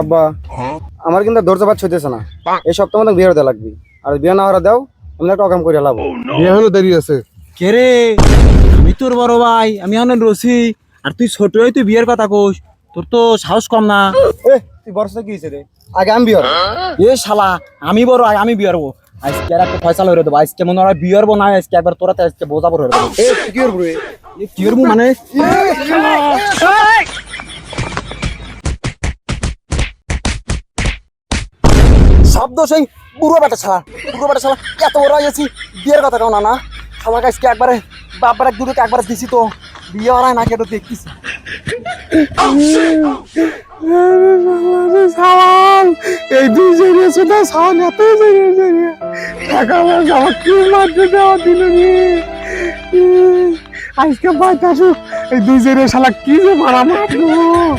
আব্বা আমার কিন্তু ধৈর্য পাচ্ছ হইতেছে না। এই সপ্তাহ মতো বিয়ে হতে লাগবে। আর বিয়ে না হওয়া দাও আমি একটা অকাম করে লাভ। বিয়ে হলো দেরি আছে। কে রে? আমি তোর বড় ভাই আমি অনেক রসি। আর তুই ছোট হয়ে তুই বিয়ের কথা কোস তোর তো সাহস কম না। এ তুই বর্ষা কি হয়েছে রে? আগে আমি বিয়ে এ শালা আমি বড় আয়, আমি বিয়ে হব আজকে আর একটা ফয়সালা হয়ে দেবো আজকে মনে হয় বিয়ে হব না আজকে একবার তোরাতে আজকে বোঝা পড়ে দেবো এ কি করব রে? কি করব মানে? শব্দ সেই বুড়ো বেটা ছাড়া বুড়ো বেটা ছাড়া এত বড় হয়েছি বিয়ের কথা কেউ না না। খাওয়া আজকে একবারে বাপবার দুটোকে একবার দিছি তো। বিয়ে হয় না কেটে দেখতেছি। আজকে আসুক। এই দুই জায়গায় শালা কি যে মারা মারলো উম,